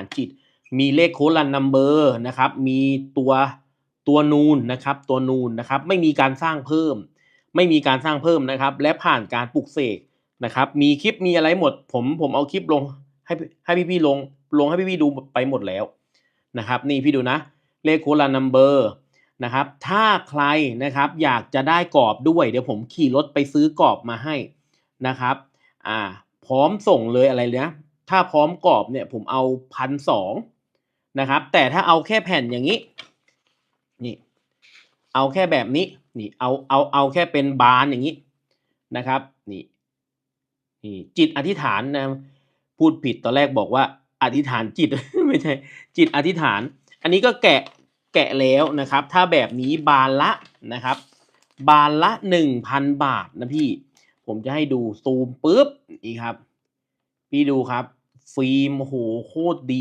านจิต มีเลขโค้ดรันนัมเบอร์นะครับ มีตัวตัวนูนนะครับ ตัวนูนนะครับ ไม่มีการสร้างเพิ่ม ไม่มีการสร้างเพิ่มนะครับ และผ่านการปลุกเสกนะครับ มีคลิปมีอะไรหมด ผมผมเอาคลิปลงให้ให้พี่พี่ๆลงลงให้พี่พี่ๆดูไปหมดแล้วนะครับ นี่พี่ดูนะ เลขโค้ดรันนัมเบอร์นะครับ ถ้าใครนะครับอยากจะได้กรอบด้วย เดี๋ยวผมขี่รถไปซื้อกรอบมาให้นะครับ อ่า พร้อมส่งเลยอะไรเลยนะ ถ้าพร้อมกรอบเนี่ยผมเอาพันสองนะครับ แต่ถ้าเอาแค่แผ่นอย่างนี้นี่เอาแค่แบบนี้นี่เอาเอาเอาแค่เป็นบานอย่างนี้นะครับนี่นี่จิตอธิษฐานนะพูดผิดตอนแรกบอกว่า อธิษฐานจิตไม่ใช่จิตอธิษฐาน อันนี้ก็แกะแกะแล้วนะครับ ถ้าแบบนี้บานละนะครับ บานละหนึ่งพันบาทนะพี่ ผมจะให้ดูซูมปุ๊บนี่ครับ พี่ดูครับ ฟิล์มโหโคตรดี